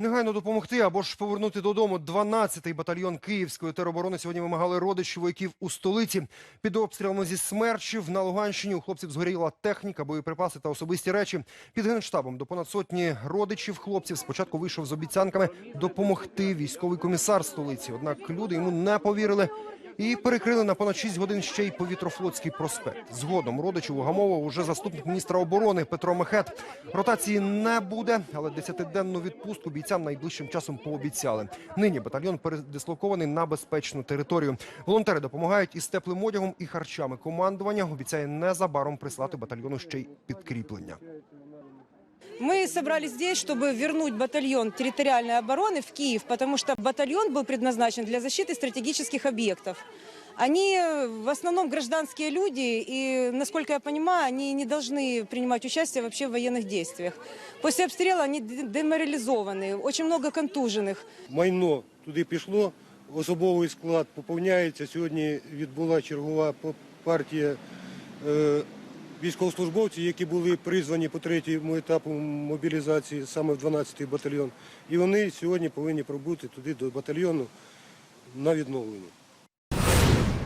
Негайно допомогти або ж повернути додому 12-й батальйон Київської тероборони сьогодні вимагали родичі вояків у столиці. Під обстрілами зі смерчів на Луганщині у хлопців згоріла техніка, боєприпаси та особисті речі. Під генштабом до понад сотні родичів хлопців спочатку вийшов з обіцянками допомогти військовий комісар столиці. Однак люди йому не повірили. І перекрили на понад 6 годин ще й повітрофлотський проспект. Згодом родичів угамовував уже заступник міністра оборони Петро Мехет. Ротації не буде, але десятиденну відпустку бійцям найближчим часом пообіцяли. Нині батальйон передислокований на безпечну територію. Волонтери допомагають із теплим одягом і харчами. Командування обіцяє незабаром прислати батальйону ще й підкріплення. Мы собрались здесь, чтобы вернуть батальон территориальной обороны в Киев, потому что батальон был предназначен для защиты стратегических объектов. Они э, в основном гражданские люди, и, насколько я понимаю, они не должны принимать участие вообще в военных действиях. После обстрела они де- деморализованы, очень много контуженных. майно туди пішло, особовий склад поповняється. Сьогодні відбула чергова по- партія е, військовослужбовців, які були призвані по третьому етапу мобілізації саме в 12-й батальйон. І вони сьогодні повинні пробути туди до батальйону на відновлення.